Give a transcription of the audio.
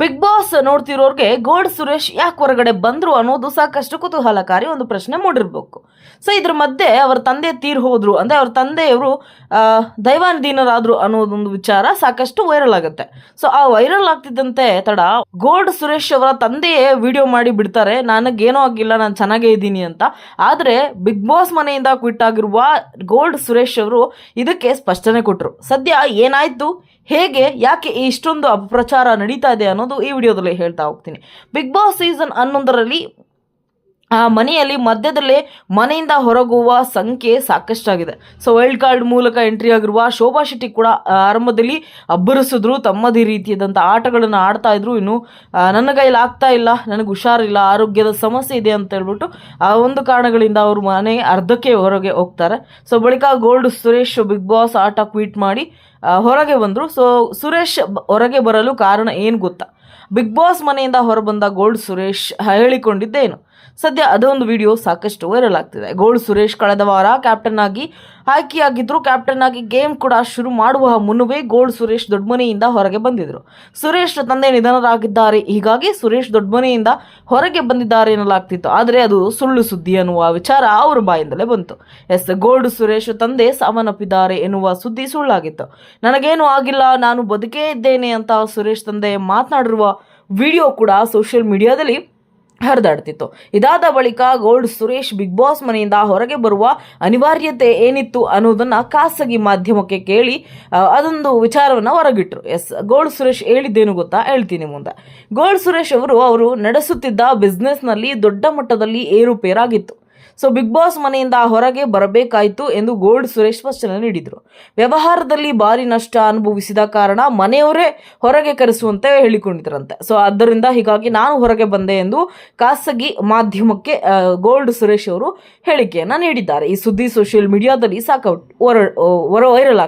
Big Boss ನೋಡ್ತಿರೋರ್ಗೆ Gold Suresh ಯಾಕೆ ಹೊರಗಡೆ ಬಂದ್ರು ಅನ್ನೋದು ಸಾಕಷ್ಟು ಕುತೂಹಲಕಾರಿ ಒಂದು ಪ್ರಶ್ನೆ ಮೂಡಿರ್ಬೇಕು. ಸೊ ಇದ್ರ ಮಧ್ಯೆ ಅವ್ರ ತಂದೆ ತೀರ್ ಹೋದ್ರು. ಅಂದ್ರೆ ಅವ್ರ ತಂದೆಯವರು ಆ, ದೈವಾಧೀನರಾದ್ರು ಅನ್ನೋದೊಂದು ವಿಚಾರ ಸಾಕಷ್ಟು ವೈರಲ್ ಆಗುತ್ತೆ. ಸೊ ಆ ವೈರಲ್ ಆಗ್ತಿದ್ದಂತೆ ತಡ ಗೋಲ್ಡ್ ಸುರೇಶ್ ಅವರ ತಂದೆಯೇ ವಿಡಿಯೋ ಮಾಡಿ ಬಿಡ್ತಾರೆ. ನನಗೇನೋ ಆಗಿಲ್ಲ ನಾನು ಚೆನ್ನಾಗೇ ಇದ್ದೀನಿ ಅಂತ. ಆದರೆ ಬಿಗ್ ಬಾಸ್ ಮನೆಯಿಂದ ಕ್ವಿಟ್ ಆಗಿರುವ ಗೋಲ್ಡ್ ಸುರೇಶ್ ಅವರು ಇದಕ್ಕೆ ಸ್ಪಷ್ಟನೆ ಕೊಟ್ಟರು ಸದ್ಯ ಏನಾಯ್ತು? ಹೇಗೆ? ಯಾಕೆ ಇಷ್ಟೊಂದು ಅಪಪ್ರಚಾರ ನಡೀತಾ ಇದೆ ಅನ್ನೋದು ಈ ವಿಡಿಯೋದಲ್ಲಿ ಹೇಳ್ತಾ ಹೋಗ್ತೀನಿ. ಬಿಗ್ ಬಾಸ್ ಸೀಸನ್ ಹನ್ನೊಂದರಲ್ಲಿ ಆ ಮನೆಯಲ್ಲಿ ಮಧ್ಯದಲ್ಲೇ ಮನೆಯಿಂದ ಹೊರಗುವ ಸಂಖ್ಯೆ ಸಾಕಷ್ಟಾಗಿದೆ. ಸೊ ವೈಲ್ಡ್ ಕಾರ್ಡ್ ಮೂಲಕ ಎಂಟ್ರಿ ಆಗಿರುವ ಶೋಭಾ ಶೆಟ್ಟಿ ಕೂಡ ಆರಂಭದಲ್ಲಿ ಅಬ್ಬರಿಸಿದ್ರು. ತಮ್ಮದೇ ರೀತಿಯಾದಂಥ ಆಟಗಳನ್ನು ಆಡ್ತಾ ಇದ್ರು. ಇನ್ನು ನನ್ನ ಕೈಲಿ ಆಗ್ತಾ ಇಲ್ಲ. ನನಗೆ ಹುಷಾರಿಲ್ಲ. ಆರೋಗ್ಯದ ಸಮಸ್ಯೆ ಇದೆ ಅಂತ ಹೇಳ್ಬಿಟ್ಟು, ಆ ಒಂದು ಕಾರಣಗಳಿಂದ ಅವರು ಮನೆ ಅರ್ಧಕ್ಕೆ ಹೊರಗೆ ಹೋಗ್ತಾರೆ. ಸೊ ಬಳಿಕ ಗೋಲ್ಡ್ ಸುರೇಶ್ ಬಿಗ್ ಬಾಸ್ ಆಟ ಟ್ವೀಟ್ ಮಾಡಿ ಹೊರಗೆ ಬಂದರು. ಸೊ ಸುರೇಶ್ ಹೊರಗೆ ಬರಲು ಕಾರಣ ಏನು ಗೊತ್ತಾ? ಬಿಗ್ ಬಾಸ್ ಮನೆಯಿಂದ ಹೊರಬಂದ ಗೋಲ್ಡ್ ಸುರೇಶ್ ಹೇಳಿಕೊಂಡಿದ್ದೇನು. ಸದ್ಯ ಅದೊಂದು ವಿಡಿಯೋ ಸಾಕಷ್ಟು ವೈರಲ್ ಆಗ್ತಿದೆ. ಗೋಲ್ಡ್ ಸುರೇಶ್ ಕಳೆದ ವಾರ ಕ್ಯಾಪ್ಟನ್ ಆಗಿ ಆಯ್ಕೆಯಾಗಿದ್ರು ಕ್ಯಾಪ್ಟನ್ ಆಗಿ ಗೇಮ್ ಕೂಡ ಶುರು ಮಾಡುವ ಮುನ್ನವೇ ಗೋಲ್ಡ್ ಸುರೇಶ್ ದೊಡ್ಡಮನೆಯಿಂದ ಹೊರಗೆ ಬಂದಿದ್ರು. ಸುರೇಶ್ ತಂದೆ ನಿಧನರಾಗಿದ್ದಾರೆ. ಹೀಗಾಗಿ ಸುರೇಶ್ ದೊಡ್ಡಮನೆಯಿಂದ ಹೊರಗೆ ಬಂದಿದ್ದಾರೆ ಎನ್ನಲಾಗ್ತಿತ್ತು. ಆದರೆ ಅದು ಸುಳ್ಳು ಸುದ್ದಿ ಅನ್ನುವ ವಿಚಾರ ಅವರ ಬಾಯಿಂದಲೇ ಬಂತು. ಎಸ್, ಗೋಲ್ಡ್ ಸುರೇಶ್ ತಂದೆ ಸಾವನ್ನಪ್ಪಿದ್ದಾರೆ ಎನ್ನುವ ಸುದ್ದಿ ಸುಳ್ಳಾಗಿತ್ತು. ನನಗೇನು ಆಗಿಲ್ಲ, ನಾನು ಬದುಕೇ ಇದ್ದೇನೆ ಅಂತ ಸುರೇಶ್ ತಂದೆ ಮಾತನಾಡಿರುವ ವಿಡಿಯೋ ಕೂಡ ಸೋಷಿಯಲ್ ಮೀಡಿಯಾದಲ್ಲಿ ಹರಿದಾಡ್ತಿತ್ತು. ಇದಾದ ಬಳಿಕ ಗೋಲ್ಡ್ ಸುರೇಶ್ ಬಿಗ್ ಬಾಸ್ ಮನೆಯಿಂದ ಹೊರಗೆ ಬರುವ ಅನಿವಾರ್ಯತೆ ಏನಿತ್ತು ಅನ್ನೋದನ್ನು ಖಾಸಗಿ ಮಾಧ್ಯಮಕ್ಕೆ ಕೇಳಿ ಅದೊಂದು ವಿಚಾರವನ್ನು ಹೊರಗಿಟ್ರು. ಎಸ್, ಗೋಲ್ಡ್ ಸುರೇಶ್ ಹೇಳಿದ್ದೇನು ಗೊತ್ತಾ? ಹೇಳ್ತೀನಿ ಮುಂದೆ. ಗೋಲ್ಡ್ ಸುರೇಶ್ ಅವರು ಅವರು ನಡೆಸುತ್ತಿದ್ದ ಬಿಸ್ನೆಸ್ನಲ್ಲಿ ದೊಡ್ಡ ಮಟ್ಟದಲ್ಲಿ ಏರುಪೇರಾಗಿತ್ತು. ಸೊ ಬಿಗ್ ಬಾಸ್ ಮನೆಯಿಂದ ಹೊರಗೆ ಬರಬೇಕಾಯಿತು ಎಂದು ಗೋಲ್ಡ್ ಸುರೇಶ್ ಸ್ಪಷ್ಟನೆ ನೀಡಿದರು. ವ್ಯವಹಾರದಲ್ಲಿ ಭಾರಿ ನಷ್ಟ ಅನುಭವಿಸಿದ ಕಾರಣ ಮನೆಯವರೇ ಹೊರಗೆ ಕರೆಸುವಂತೆ ಹೇಳಿಕೊಂಡಿದ್ರಂತೆ. ಸೊ ಆದ್ದರಿಂದ ಹೀಗಾಗಿ ನಾನು ಹೊರಗೆ ಬಂದೆ ಎಂದು ಖಾಸಗಿ ಮಾಧ್ಯಮಕ್ಕೆ ಗೋಲ್ಡ್ ಸುರೇಶ್ ಅವರು ಹೇಳಿಕೆಯನ್ನು ನೀಡಿದ್ದಾರೆ. ಈ ಸುದ್ದಿ ಸೋಷಿಯಲ್ ಮೀಡಿಯಾದಲ್ಲಿ ಸಾಕೌಟ್ ವೈರಲ್ ಆಗ್ತಿದೆ